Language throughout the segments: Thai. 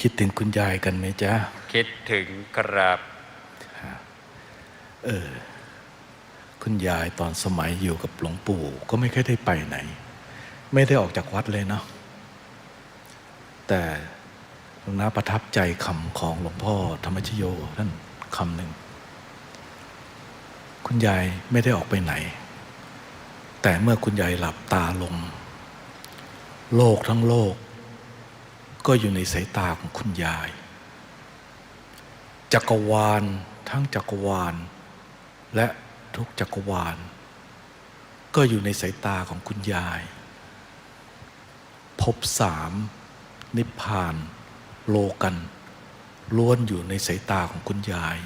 คิดถึงคุณยายกันไหมจ๊ะ คิดถึงครับคุณยายตอนสมัยอยู่กับหลวงปู่ ก็ไม่ค่อยได้ไปไหน ไม่ได้ออกจากวัดเลยเนาะ แต่หลวงน้าประทับใจคำของหลวงพ่อธรรมชโยท่านคำหนึ่ง คุณยายไม่ได้ออกไปไหน แต่เมื่อคุณยายหลับตาลง โลกทั้งโลก ก็อยู่ในสายตาของคุณยาย จักรวาลทั้งจักรวาล และทุกจักรวาล ก็อยู่ในสายตาของคุณยายภพสามนิพพาน โลกันล้วนอยู่ในสายตาของคุณยาย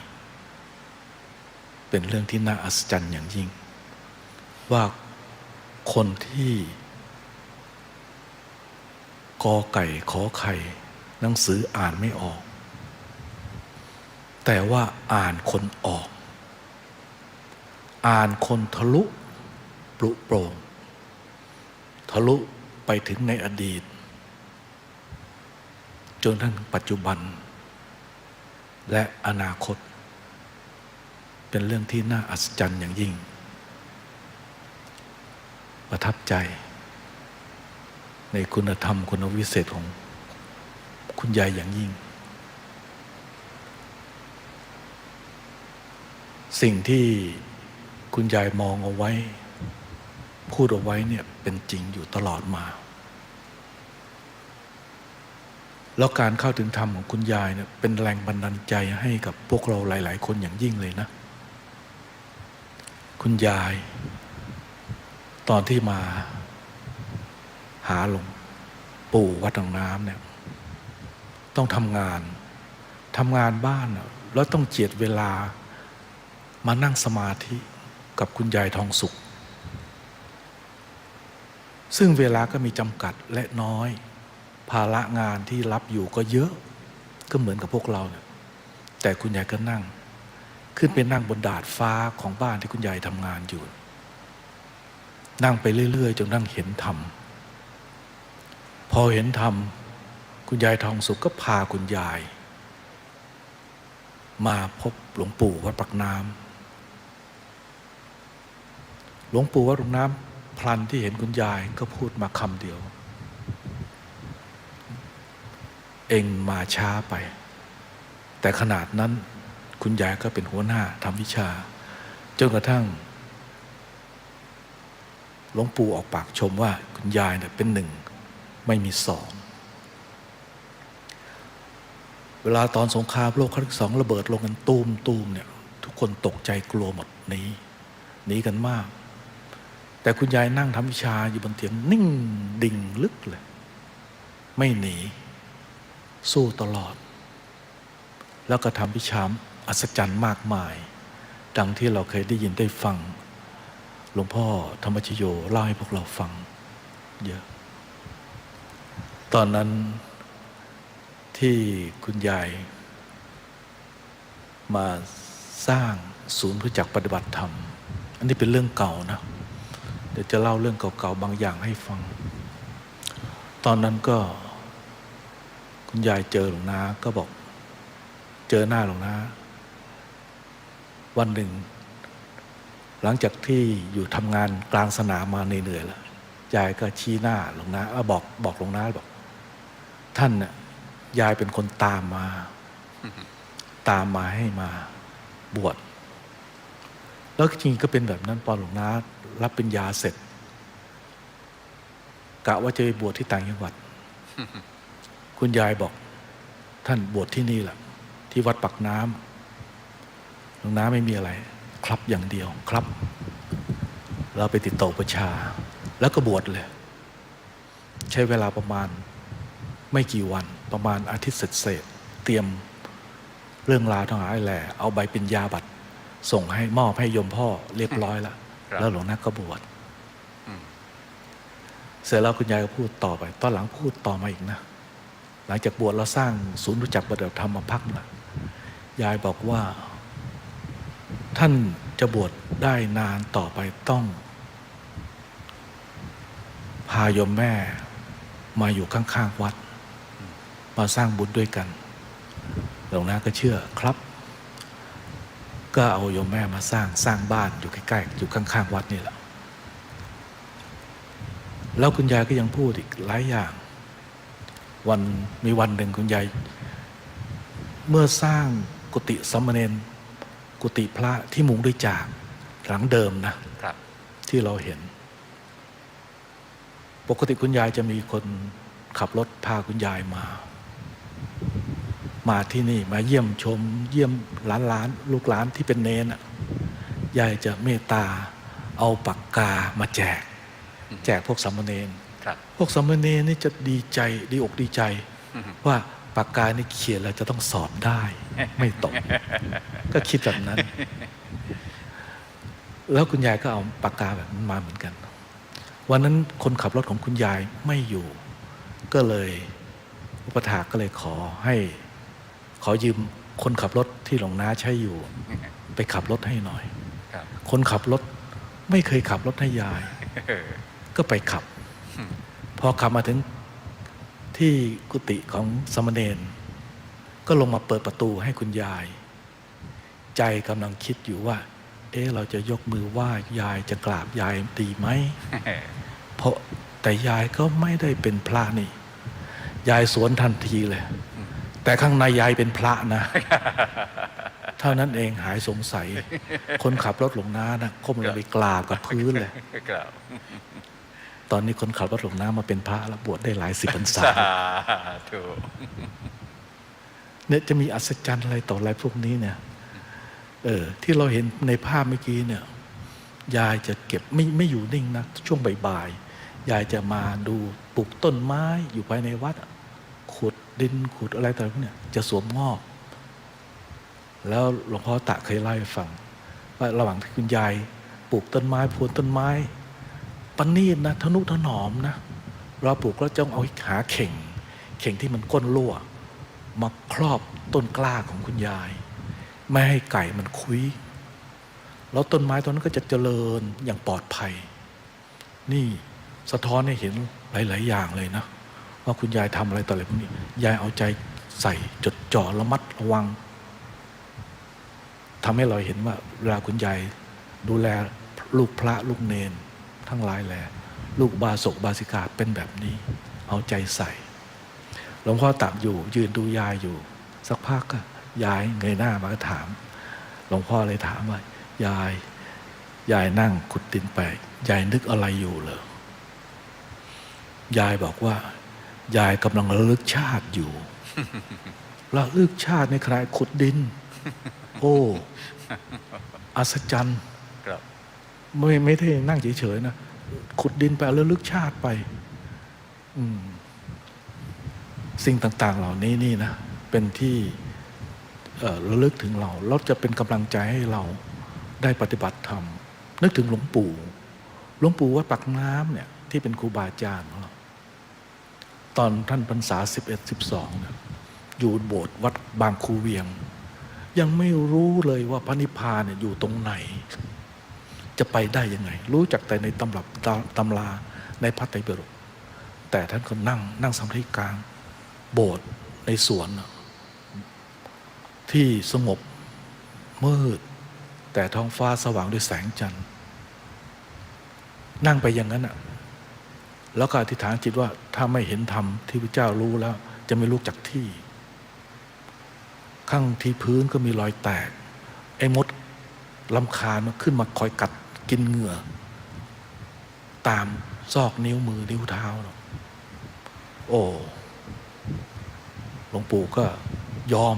เป็นเรื่องที่น่าอัศจรรย์อย่างยิ่ง ว่าคนที่ กอไก่ขอไข่ หนังสืออ่านไม่ออก แต่ว่าอ่านคนออก อ่านคนทะลุปลุโปร่งทะลุไปถึงในอดีต จนทั้งปัจจุบัน และอนาคต เป็นเรื่องที่น่าอัศจรรย์อย่างยิ่ง ประทับใจ ในคุณธรรมคุณวิเศษของคุณยายอย่างยิ่ง สิ่งที่คุณยายมองเอาไว้ พูดเอาไว้เนี่ยเป็นจริงอยู่ตลอดมา แล้วการเข้าถึงธรรมของคุณยายเนี่ยเป็นแรงบันดาลใจให้กับพวกเราหลาย ๆ คนอย่างยิ่งเลยนะ คุณยาย ตอนที่มาาหลวงปู่วัดหนองน้ำเนี่ยต้องทำงานทำงานบ้านแล้วต้องเจียดเวลามานั่งสมาธิกับคุณยายทองสุข ซึ่งเวลาก็มีจำกัดและน้อย ภาระงานที่รับอยู่ก็เยอะก็เหมือนกับพวกเราเนี่ยแต่คุณยายก็นั่ง ขึ้นไปนั่งบนดาดฟ้าของบ้านที่คุณยายทำงานอยู่ นั่งไปเรื่อย ๆจนนั่งเห็นธรรม พอเห็นธรรม คุณยายทองสุขก็พาคุณยาย มาพบหลวงปู่วัดปักน้ำหลวงปู่วัดปักน้ำพลันที่เห็นคุณยายก็พูดมาคำเดียว เองมาช้าไป แต่ขนาดนั้นคุณยายก็เป็นหัวหน้าทำวิชาจนกระทั่งหลวงปู่ออกปากชมว่าคุณยายเนี่ยเป็นหนึ่ง ไม่มีสอง เวลาตอนสงครามโลกครั้งที่สองระเบิดลงกันตูมตูมเนี่ย ทุกคนตกใจกลัวหมดหนีหนีกันมาก แต่คุณยายนั่งทำวิชาอยู่บนเตียงนิ่งดิ่งลึกเลย ไม่หนี สู้ตลอด แล้วก็ทำวิชามอัศจรรย์มากมาย ดังที่เราเคยได้ยินได้ฟังหลวงพ่อธรรมชโยเล่าให้พวกเราฟังเยอะ ตอนนั้นที่คุณยาย มาสร้างศูนย์รู้จักปฏิบัติธรรม อันนี้เป็นเรื่องเก่านะ เดี๋ยวจะเล่าเรื่องเก่าๆบางอย่างให้ฟัง ตอนนั้นก็ คุณยายเจอหลวงนาก็บอก เจอหน้าหลวงนาวันหนึ่ง หลังจากที่อยู่ทำงานกลางสนามมาเหนื่อยๆแล้วยายก็ชี้หน้าหลวงนาเอ้อบอกบอกหลวงนาบอก ท่านน่ะยายเป็นคนตามมา ตามมาให้มาบวชแล้วจริงๆก็เป็นแบบนั้นพอหลวงนารับเป็นยาเสร็จกะว่าจะไปบวชที่ต่างจังหวัด คุณยายบอก ท่านบวชที่นี่แหละที่วัดปักน้ำหลวงน้าไม่มีอะไร ครับอย่างเดียวครับ เราไปติดต่อประชา แล้วก็บวชเลย ใช้เวลาประมาณ ไม่กี่วันประมาณอาทิตย์เศษๆเตรียมเรื่องราวทั้งหลายแหละเอาใบเป็นยาบัตรส่งให้มอบให้โยมพ่อเรียบร้อยแล้วครับแล้วหลวงนาก็บวชอืมเสร็จแล้วคุณยายก็พูดต่อไป ตอนหลังพูดต่อมาอีกนะ หลังจากบวชเราสร้างศูนย์รู้จักปฏิบัติธรรมมาพักนะยายบอกว่า ท่านจะบวชได้นานต่อไปต้อง พาโยมแม่มาอยู่ข้างๆวัด มามาสร้างบุญด้วยกัน หลวงนาก็เชื่อครับ ก็เอาโยมแม่มาสร้างสร้างบ้านอยู่ใกล้ๆอยู่ข้างๆวัดนี่แหละแล้วคุณยายก็ยังพูดอีกหลายอย่าง วันมีวันหนึ่งคุณยายเมื่อสร้างกุฏิสามเณรกุฏิพระที่มุงด้วยจากหลังเดิมนะครับที่เราเห็น ปกติคุณยายจะมีคนขับรถพาคุณยายมา มาที่นี่มาเยี่ยมชม เยี่ยมหลานหลานลูกหลานที่เป็นเนนอะยายจะเมตตาเอาปากกามาแจก แจกพวกสามเณรครับพวกสามเณรนี่จะดีใจดีอกดีใจ ว่าปากกานี่เขียนแล้วจะต้องสอบได้ ไม่ตก ก็คิดแบบนั้น แล้วคุณยายก็เอาปากกาแบบนั้นมาเหมือนกัน วันนั้นคนขับรถของคุณยายไม่อยู่ ก็เลย อุปถากก็เลยขอให้ ขอยืมคนขับรถที่หลวงน้าใช้อยู่ ไปขับรถให้หน่อยครับคนขับรถไม่เคยขับรถให้ยาย ก็ไปขับ พอขับมาถึงที่กุฏิของสมณเณรก็ลงมาเปิดประตูให้คุณยาย ใจกำลังคิดอยู่ว่า เอ๊ะเราจะยกมือไหว้ยายจะกราบยายดีไหมเพราะแต่ยายก็ไม่ได้เป็นพระนี่ ยายสวนทันทีเลย แต่ข้างในยายเป็นพระนะ เท่านั้นเองหายสงสัย คนขับรถหลวงน้านะก้มลงไปกราบกับพื้นเลยครับตอนนี้คนขับรถหลวงน้ามาเป็นพระแล้วบวชได้หลายสิบพรรษาสาธุเนี่ยจะมีอัศจรรย์อะไรต่ออะไรพวกนี้เนี่ย เออ ที่เราเห็นในภาพเมื่อกี้เนี่ย ยายจะเก็บไม่ไม่อยู่นิ่งนะช่วงบ่ายๆยายจะมาดูปลูกต้นไม้อยู่ภายในวัดอะขุด ดินขุดอะไรต่างๆเนี่ยจะสวมงอก แล้วหลวงพ่อตะเคยเล่าให้ฟังว่าระหว่างที่คุณยายปลูกต้นไม้พวนต้นไม้ปนีดนะทนุถนอมนะเราปลูกแล้วจ้องเอาหาเข่ง เข่งที่มันก้นรั่วมาครอบต้นกล้าของคุณยาย ไม่ให้ไก่มันคุย แล้วต้นไม้ต้นนั้นก็จะเจริญอย่างปลอดภัย นี่สะท้อนให้เห็นหลาย ๆ อย่างเลยนะ ว่าคุณยายทำอะไรต่ออะไรพวกนี้ ยายเอาใจใส่จดจ่อระมัดระวังทำให้เราเห็นว่าเวลาคุณยายดูแลลูกพระลูกเนน ทั้งหลายแหละลูกบาศกบาสิกาเป็นแบบนี้ เอาใจใส่หลวงพ่อตับอยู่ ยืนดูยายอยู่ สักพักก็ยายเงยหน้ามาก็ถามหลวงพ่อเลยถามว่ายายยายนั่งขุดดินไปยายนึกอะไรอยู่เหรอยายบอกว่า ยายกำลังระลึกชาติอยู่ระลึกชาติในขณะขุดดิน โอ้อัศจรรย์ครับไม่ไม่ได้นั่งเฉยๆนะขุดดินไปเอาระลึกชาติไปอืมสิ่งต่าง ๆ เหล่านี้นี่นะเป็นที่เอ่อระลึกถึงเราแล้วจะเป็นกำลังใจให้เราได้ปฏิบัติธรรมนึกถึงหลวงปู่หลวงปู่วัดปักน้ำเนี่ย ที่เป็นครูบาอาจารย์ของเรา ตอนท่านพรรษาสิบเอ็ดสิบสองเนี่ยอยู่โบสถ์วัดบางคูเวียง ยังไม่รู้เลยว่าพระนิพพานเนี่ยอยู่ตรงไหน จะไปได้ยังไง รู้จักแต่ในตำรับตำตำราในพระไตรปิฎกแต่ท่านก็นั่งนั่งสมาธิกลาง โบสถ์ในสวน ที่สงบมืด แต่ท้องฟ้าสว่างด้วยแสงจันทร์ นั่งไปอย่างนั้นอะ แล้วก็อธิษฐานจิตว่าถ้าไม่เห็นธรรมที่พระเจ้ารู้แล้ว จะไม่ลุกจากที่ ข้างที่พื้นก็มีรอยแตก ไอ้มดลำคาญมันขึ้นมาคอยกัดกินเหงื่อ ตามซอกนิ้วมือนิ้วเท้าเราโอ้หลวงปู่ก็ยอม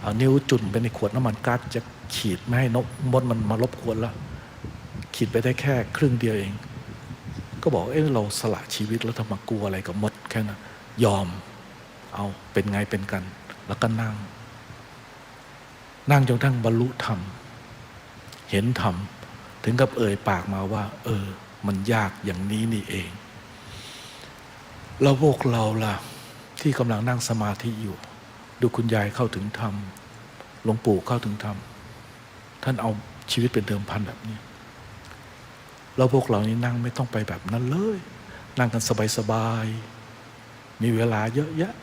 เอานิ้วจุ่นไปในขวดน้ำมันก๊าซจะขีดไม่ให้นกมดมันมารบกวนแล้ว ขีดไปได้แค่ครึ่งเดียวเอง ก็บอกเอ้เราสละชีวิตแล้วทำไมกลัวอะไรกับมดแค่นั้นยอม เอาเป็นไงเป็นกัน แล้วก็นั่ง นั่งจนทั้งบรรลุธรรม เห็นธรรม ถึงกับเอ่ยปากมาว่า เออ มันยากอย่างนี้นี่เอง แล้วพวกเราล่ะ ที่กำลังนั่งสมาธิอยู่ ดูคุณยายเข้าถึงธรรมหลวงปู่เข้าถึงธรรม ท่านเอาชีวิตเป็นเดิมพันแบบนี้ แล้วพวกเรานี่นั่งไม่ต้องไปแบบนั้นเลย นั่งกันสบายๆ มีเวลาเยอะแยะ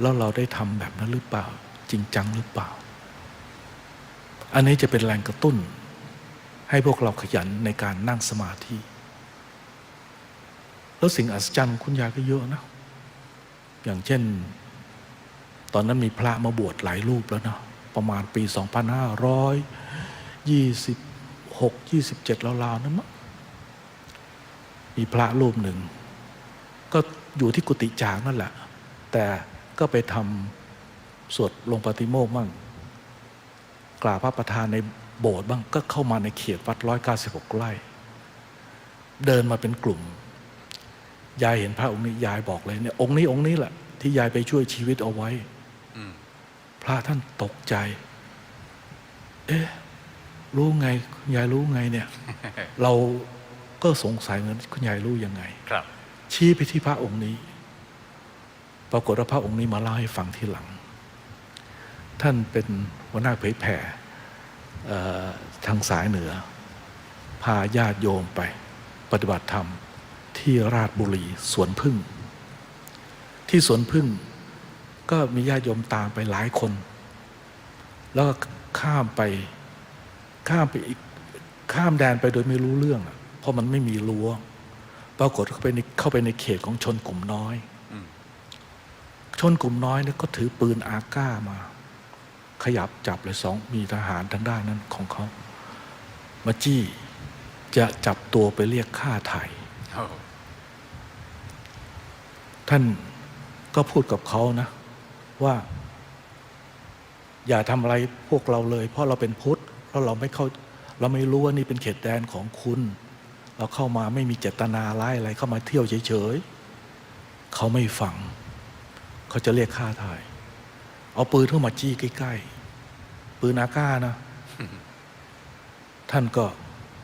แล้วเราได้ทำแบบนั้นหรือเปล่า จริงจังหรือเปล่า อันนี้จะเป็นแรงกระตุ้น ให้พวกเราขยันในการนั่งสมาธิ แล้วสิ่งอัศจรรย์คุณยายก็เยอะนะ อย่างเช่น ตอนนั้นมีพระมาบวชหลายรูปแล้วเนาะประมาณปี 2526 27ราวๆนั้นมั้งมีพระรูปหนึ่ง ก็อยู่ที่กุฏิจางนั่นแหละ แต่ก็ไปทำสวดลงปฏิโมกข์บ้างกราบพระประธานในโบสถ์บ้างก็เข้ามาในเขตวัดร้อยเก้าสิบหกไร่เดินมาเป็นกลุ่ม ยายเห็นพระองค์นี้ยายบอกเลยเนี่ยองค์นี้องค์นี้แหละที่ยายไปช่วยชีวิตเอาไว้อืมพระท่านตกใจ เอ๊ะ รู้ไงคุณยายรู้ไงเนี่ย เราก็สงสัยเหมือนคุณยายรู้ยังไง ครับ ชี้ไปที่พระองค์นี้ ปรากฏว่าพระองค์นี้มาเล่าให้ฟังทีหลัง ท่านเป็นหัวหน้าเผยแผ่เอ่อทางสายเหนือ พาญาติโยมไป ปฏิบัติธรรมที่ราชบุรีสวนพึ่ง ที่สวนพึ่งก็มีญาติโยมตามไปหลายคน แล้วก็ข้ามไป ข้ามไปอีกข้ามแดนไปโดยไม่รู้เรื่องอะเพราะมันไม่มีรั้วปรากฏเข้าไปในเข้าไปในเขตของชนกลุ่มน้อยอืมชนกลุ่มน้อยเนี่ยก็ถือปืนอาก้ามา ขยับจับเลยสองมีทหารทางด้านนั้นของเขามาจี้จะจับตัวไปเรียกค่าไถ่โอ้ท่านก็พูดกับเขานะ ว่า อย่าทำอะไรพวกเราเลย เพราะเราเป็นพุทธ เพราะเราไม่เข้าเราไม่รู้ว่านี่เป็นเขตแดนของคุณ เราเข้ามาไม่มีเจตนาร้ายอะไรเข้ามาเที่ยวเฉยๆเขาไม่ฟัง เขาจะเรียกค่าถ่าย เอาปืนเข้ามาจี้ใกล้ๆปืนอาก้านะท่านก็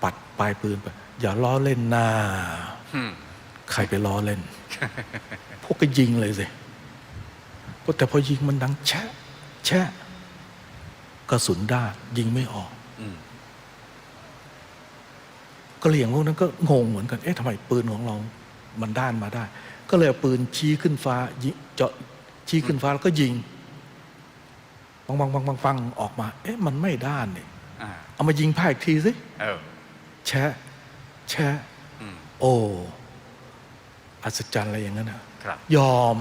ปัดปลายปืนไปอย่าล้อเล่นนาใครไปล้อเล่น พวกก็ยิงเลยสิก็แต่พอยิงมันดังแชะแชะกระสุนด้านยิงไม่ออก อืมก็เลยอย่างพวกนั้นก็งงเหมือนกัน เอ๊ะทำไมปืนของเรา มันด้านมาได้ ก็เลยเอาปืนชี้ขึ้นฟ้ายิงเจาะชี้ขึ้นฟ้าแล้วก็ยิงปังปังปังปังปังออกมา เอ๊ะ มันไม่ด้านเนี่ยอ่าเอามายิงพ่ายอีกทีสิเออแชะแชะอืมโอ้อัศจรรย์อะไรอย่างนั้นนะครับยอม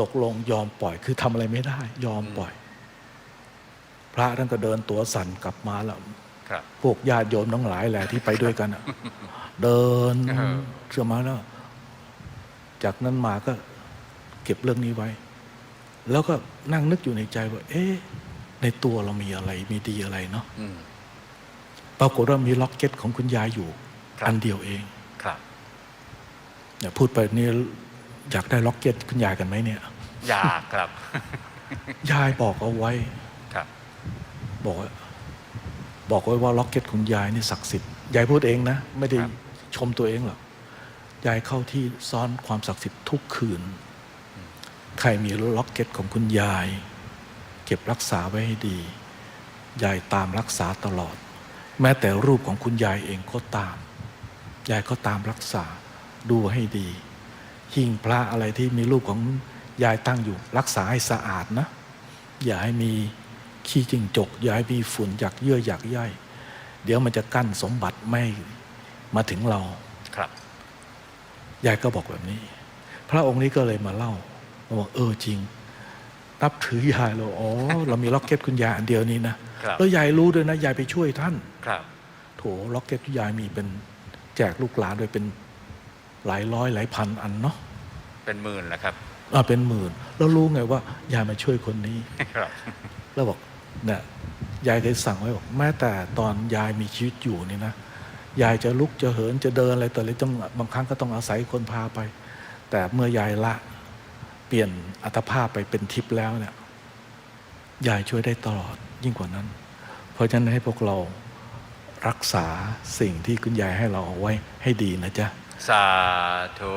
ตกลงยอมปล่อยคือทำอะไรไม่ได้ ยอมปล่อย พระท่านก็เดินตัวสั่นกลับมาแล้วครับพวกญาติโยมทั้งหลายแหละที่ไปด้วยกันอะเดินเออเชื่อมาแล้ว จากนั้นมาก็เก็บเรื่องนี้ไว้ แล้วก็นั่งนึกอยู่ในใจว่า เอ๊ะ ในตัวเรามีอะไร มีดีอะไรเนาะอืมปรากฏว่ามีล็อกเก็ตของคุณยายอยู่ครับอันเดียวเองครับเนี่ยพูดไปนี่อยากได้ล็อกเก็ตคุณยายกันไหมเนี่ย อยากครับ ยายบอกเอาไว้ครั บบอกว่าบอกไว้ว่าล็อกเก็ตของยายนี่ศักดิ์สิทธิ์ยายพูดเองนะ ไม่ได้ครับชมตัวเองหรอกยายเข้าที่ซ่อนความศักดิ์สิทธิ์ทุกคืน ใครมีล็อกเก็ตของคุณยาย เก็บรักษาไว้ให้ดี ยายตามรักษาตลอด แม้แต่รูปของคุณยายเองก็ตาม ยายก็ตามรักษาดูให้ดี หิ้งพระอะไรที่มีรูปของยายตั้งอยู่ รักษาให้สะอาดนะ อย่าให้มี ขี้จิงจกอย่าให้มีฝุ่นอยากเยื่ออยากใยเดี๋ยวมันจะกั้นสมบัติไม่มาถึงเราครับยายก็บอกแบบนี้ พระองค์นี้ก็เลยมาเล่าบอกเออจริงนับถือยายเราอ๋อเรามีล็อกเก็ตคุณยายอันเดียวนี้นะครับแล้วยายรู้ด้วยนะยายไปช่วยท่านครับโถล็อกเก็ตที่ยายมีเป็นแจกลูกหลานโดยเป็นหลายร้อยหลายพันอันเนาะเป็นหมื่นแล้วครับอ่าเป็นหมื่น แล้วรู้ไงว่ายายมาช่วยคนนี้ ครับ แล้วบอกเนี่ยยายเคยสั่งไว้บอกแม้แต่ตอนยายมีชีวิตอยู่นี่นะยายจะลุกจะเหินจะเดินอะไรต่ออะไรต้องบางครั้งก็ต้องอาศัยคนพาไป แต่เมื่อยายละเปลี่ยนอัตภาพไปเป็นทิพย์แล้วเนี่ยยายช่วยได้ตลอดยิ่งกว่านั้น เพราะฉะนั้นให้พวกเรารักษาสิ่งที่คุณยายให้เราเอาไว้ให้ดีนะจ๊ะสาธุ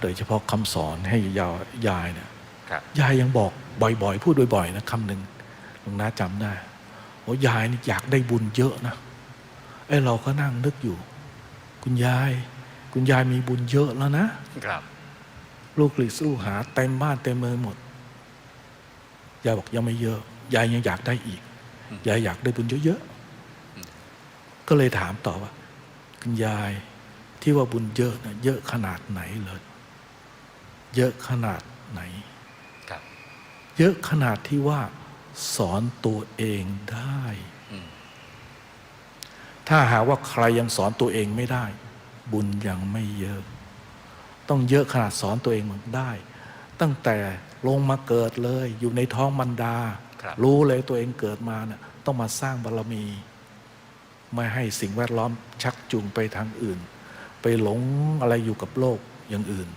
โดยเฉพาะคำสอนให้ยาวยายเนี่ยครับยายยังบอกบ่อยๆ พูดบ่อยๆนะคำหนึ่ง หลวงน้าจำได้โอ้ยายนี่อยากได้บุญเยอะนะไอ้เราก็นั่งนึกอยู่ คุณยาย คุณยายมีบุญเยอะแล้วนะครับ ลูกหลีสู้หาเต็มบ้านเต็มเมืองหมดยายบอกยังไม่เยอะ ยายยังอยากได้อีกยายอยากได้บุญเยอะๆก็เลยถามต่อว่า คุณยายที่ว่าบุญเยอะนะเยอะขนาดไหนเลยเยอะขนาดไหนครับเยอะขนาดที่ว่า สอนตัวเองได้อืมถ้าหากว่าใครยังสอนตัวเองไม่ได้ บุญยังไม่เยอะ ต้องเยอะขนาดสอนตัวเองมันได้ ตั้งแต่ลงมาเกิดเลย อยู่ในท้องมันดาครับรู้เลยตัวเองเกิดมาเนี่ยต้องมาสร้างบารมี ไม่ให้สิ่งแวดล้อมชักจูงไปทางอื่น ไปหลงอะไรอยู่กับโลกอย่างอื่น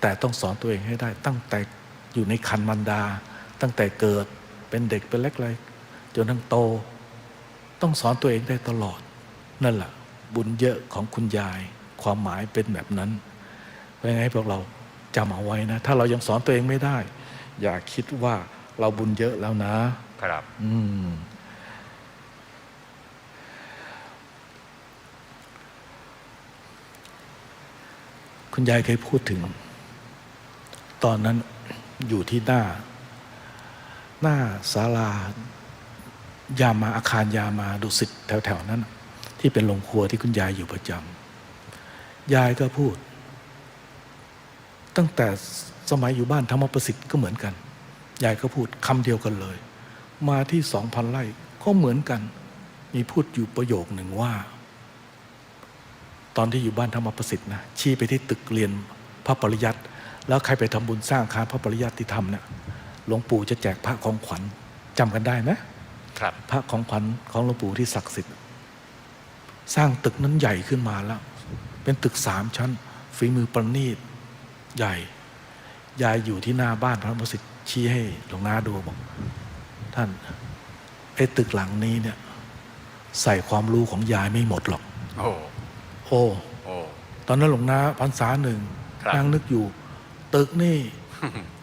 แต่ต้องสอนตัวเองให้ได้ตั้งแต่อยู่ในคันมันดา ตั้งแต่เกิดเป็นเด็กเป็นเล็กเลยจนทั้งโต ต้องสอนตัวเองได้ตลอด นั่นแหละบุญเยอะของคุณยาย ความหมายเป็นแบบนั้นเพราะงั้นให้พวกเราจำเอาไว้นะ ถ้าเรายังสอนตัวเองไม่ได้ อย่าคิดว่าเราบุญเยอะแล้วนะ ครับ อืมคุณยายเคยพูดถึง ตอนนั้นอยู่ที่หน้า หน้าศาลายามาอาคารยามาดุสิตแถวๆนั้น ที่เป็นโรงครัวที่คุณยายอยู่ประจำยายก็พูด ตั้งแต่สมัยอยู่บ้านธรรมประสิทธิ์ก็เหมือนกันยายก็พูดคำเดียวกันเลย มาที่สองพันไร่ก็เหมือนกัน มีพูดอยู่ประโยคหนึ่งว่า ตอนที่อยู่บ้านธรรมประสิทธิ์นะชี้ไปที่ตึกเรียนพระปริยัติแล้วใครไปทำบุญสร้างคารพระปริยัติที่ทำเนี่ย หลวงปู่จะแจกพระของขวัญจำกันได้ไหมครับ พระของขวัญของหลวงปู่ที่ศักดิ์สิทธิ์ สร้างตึกนั้นใหญ่ขึ้นมาแล้ว เป็นตึกสามชั้น ฝีมือประณีตใหญ่ยายอยู่ที่หน้าบ้านพระประสิทธิ์ชี้ให้หลวงนาดูบอกท่านไอ้ตึกหลังนี้เนี่ย ใส่ความรู้ของยายไม่หมดหรอก โอ้โอ้โอ้ตอนนั้นหลวงนาพรรษาหนึ่งครับนั่งนึกอยู่ ตึกนี่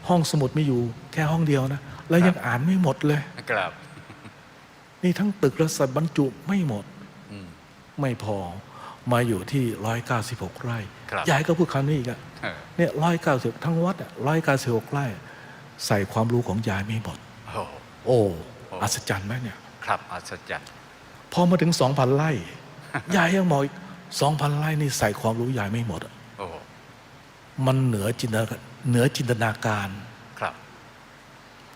ห้องสมุดไม่อยู่แค่ห้องเดียวนะ แล้วยังอ่านไม่หมดเลยครับนี่ทั้งตึกและสัตว์บรรจุไม่หมดอืมไม่พอมาอยู่ที่ร้อยเก้าสิบหกไร่ครับยายก็พูดคำนี้อีกอะเออเนี่ยร้อยเก้าสิบทั้งวัดร้อยเก้าสิบหกไร่ ใส่ความรู้ของยายไม่หมดโอ้โอ้โอ้อัศจรรย์ไหมเนี่ย ครับอัศจรรย์พอมาถึงสองพันไร่ยายยังบอกสองพันไร่นี่ใส่ความรู้ยายไม่หมดอะโอ้มันเหนือจินตนา เหนือจินตนาการครับ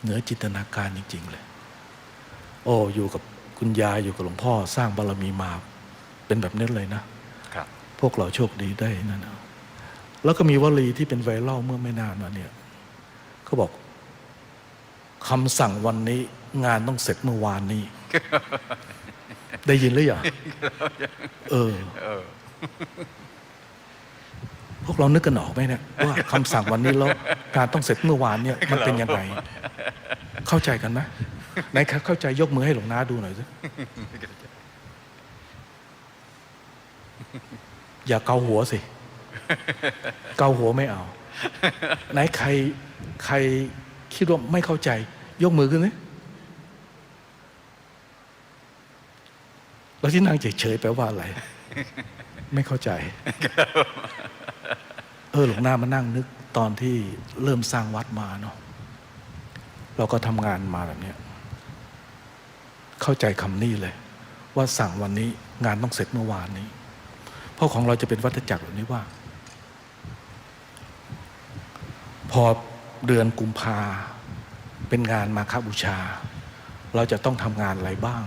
เหนือจินตนาการจริง ๆ เลย โอ้อยู่กับคุณยายอยู่กับหลวงพ่อ สร้างบารมีมาเป็นแบบนี้เลยนะครับ พวกเราโชคดีได้นั่นเอาแล้วก็มีวลีที่เป็นไวรัลเมื่อไม่นานมาเนี่ยเขาบอกคำสั่งวันนี้งานต้องเสร็จเมื่อวานนี้ ได้ยินหรือยังเออเออพ วกเรานึกกันออกไหมเนี่ยว่าคำสั่งวันนี้แล้วงานต้องเสร็จเมื่อวานเนี่ยมันเป็นยังไงเข้าใจกันไหมไหนใครเข้าใจยกมือให้หลวงนาดูหน่อยสิอย่าเกาหัวสิ เกาหัวไม่เอา ไหนใครใครคิดว่าไม่เข้าใจ ยกมือขึ้นสิแล้วที่นั่งเฉยๆแปลว่าอะไร ไม่เข้าใจเออหลวงนามานั่งนึกตอนที่เริ่มสร้างวัดมาเนาะเราก็ทำงานมาแบบเนี้ยเข้าใจคำนี้เลย ว่าสั่งวันนี้งานต้องเสร็จเมื่อวานนี้ เพราะของเราจะเป็นวัฏจักรแบบนี้ว่า พอเดือนกุมภาเป็นงานมาคบูชา เราจะต้องทำงานอะไรบ้าง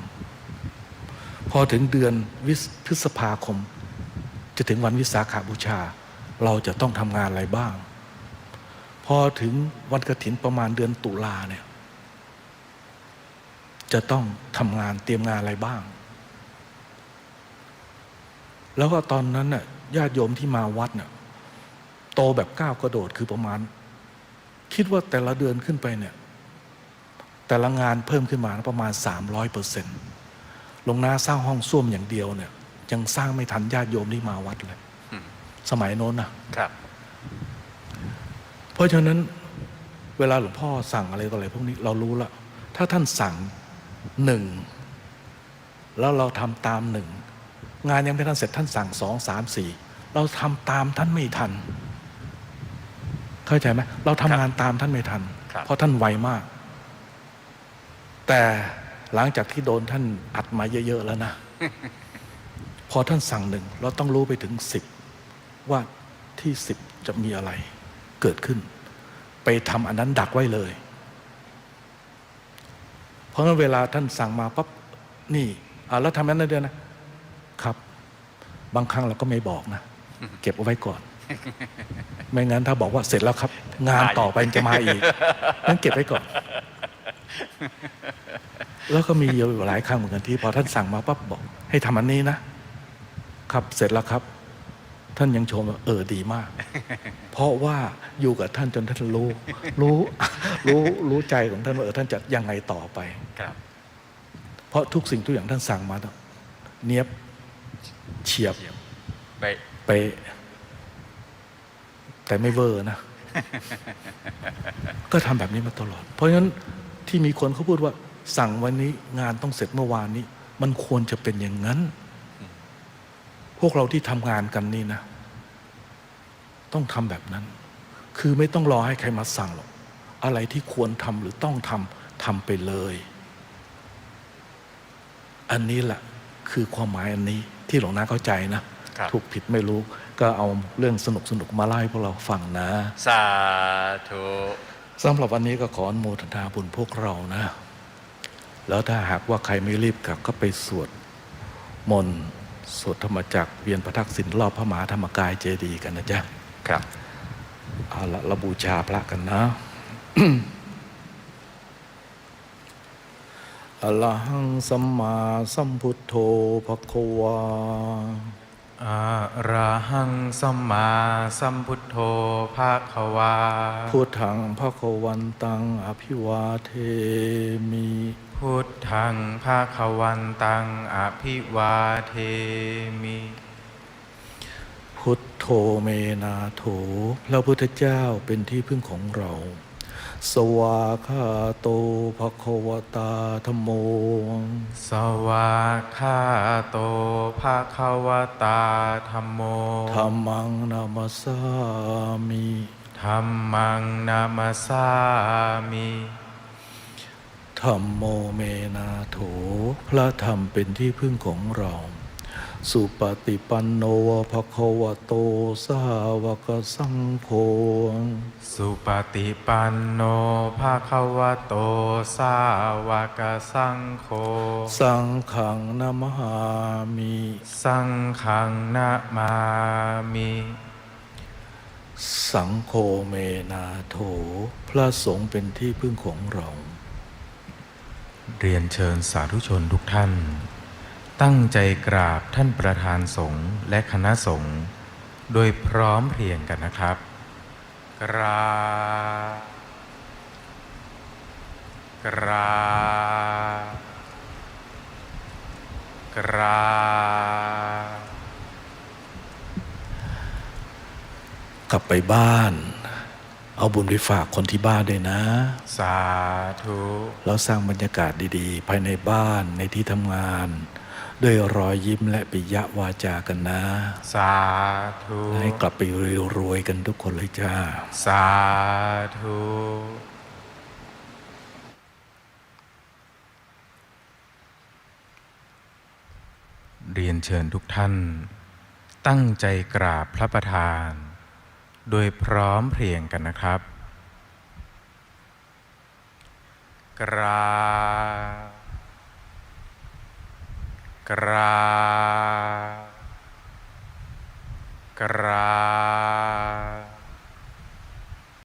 พอถึงเดือนพฤษภาคม จะถึงวันวิสาขาบูชา เราจะต้องทำงานอะไรบ้าง พอถึงวันกฐินประมาณเดือนตุลาเนี่ย จะต้องทำงานเตรียมงานอะไรบ้าง แล้วก็ตอนนั้นน่ะญาติโยมที่มาวัดเนี่ยโตแบบก้าวกระโดดคือประมาณ คิดว่าแต่ละเดือนขึ้นไปเนี่ย แต่ละงานเพิ่มขึ้นมาประมาณ 300เปอร์เซ็นต์ลงนาสร้างห้องส้วมอย่างเดียวเนี่ย ยังสร้างไม่ทันญาติโยมที่มาวัดเลย สมัยโน้นนะครับ เพราะฉะนั้น เวลาหลวงพ่อสั่งอะไรต่ออะไรพวกนี้เรารู้ละถ้าท่านสั่งหนึ่งแล้วเราทำตามหนึ่งงานยังไม่ทันเสร็จท่านสั่งสองสามสี่เราทำตามท่านไม่ทัน เข้าใจไหมเราทำงานตามท่านไม่ทันครับเพราะท่านไวมาก แต่หลังจากที่โดนท่านอัดมาเยอะ ๆ แล้วนะ พอท่านสั่งหนึ่งเราต้องรู้ไปถึงสิบ ว่าที่สิบจะมีอะไรเกิดขึ้น ไปทำอันนั้นดักไว้เลย เพราะงั้นเวลาท่านสั่งมาปั๊บนี่อ่าแล้วทำนั้นได้ด้วยนะครับ บางครั้งเราก็ไม่บอกนะ เก็บเอาไว้ก่อน ไม่งั้นถ้าบอกว่าเสร็จแล้วครับ งานต่อไปจะมาอีกนั้นเก็บไว้ก่อน แล้วก็มีอยู่หลายครั้งเหมือนกันที่พอท่านสั่งมาปั๊บบอก ให้ทำอันนี้นะครับ เสร็จแล้วครับ ท่านยังชมว่าเออดีมาก เพราะว่าอยู่กับท่านจนท่านรู้ รู้รู้รู้ใจของท่านว่าเออท่านจะยังไงต่อไปครับ เพราะทุกสิ่งทุกอย่างท่านสั่งมาต้องเนียบเฉียบเยี่ยมไปไปะแต่ไม่เวอร์นะ ก็ทำแบบนี้มาตลอด เพราะฉะนั้นที่มีคนเขาพูดว่า สั่งวันนี้งานต้องเสร็จเมื่อวานนี้ มันควรจะเป็นอย่างนั้น พวกเราที่ทำงานกันนี่นะ ต้องทำแบบนั้น คือไม่ต้องรอให้ใครมาสั่งหรอก อะไรที่ควรทำหรือต้องทำทำไปเลย อันนี้แหละคือความหมายอันนี้ที่หลวงนาเข้าใจนะครับถูกผิดไม่รู้ก็เอาเรื่องสนุกสนุกๆมาเล่าให้พวกเราฟังนะ สาธุสำหรับวันนี้ก็ขออนุโมทนาบุญพวกเรานะ แล้วถ้าหากว่าใครไม่รีบกลับก็ไปสวดมนต์ สวดธรรมจักรเวียนประทักษิณรอบพระมหาธรรมกายเจดีย์กันนะจ๊ะครับเอาละเราบูชาพระกันนะอะระหังสัมมาสัมพุทโธภควา อะระหังสัมมาสัมพุทโธภาควา พุทธังภควันตังอภิวาเทมิ พุทธังภาควันตังอภิวาเทมิ พุทโธเมนาโถ พระพุทธเจ้าเป็นที่พึ่งของเรา สวาคาโตภควตาธมโม สวาคาโตภาควตาธรรมโมธรรมังนามาสามิธรรมังนามาสามิธรรมโมเมนาโถ พระธรรมเป็นที่พึ่งของเรา สุปฏิปันโนภควโตสาวกสังโฆ สุปฏิปันโนภาควโตสาวกสังโฆ สังขังนามหามิ สังฆังนะมามิ สังโฆเมนาโถ พระสงฆ์เป็นที่พึ่งของเรา เรียนเชิญสาธุชนทุกท่าน ตั้งใจกราบท่านประธานสงฆ์และคณะสงฆ์โดยพร้อมเพรียงกันนะครับ กราบกราบกราบกลับไปบ้าน เอาบุญไปฝากคนที่บ้านด้วยนะ สาธุ แล้วสร้างบรรยากาศดีๆ ภายในบ้านในที่ทำงาน ด้วยรอยยิ้มและปิยวาจากันนะ สาธุให้กลับไปรวยๆกันทุกคนเลยจ้า สาธุเรียนเชิญทุกท่าน ตั้งใจกราบพระประธาน โดยพร้อมเพรียงกันนะครับ กราบ kera kera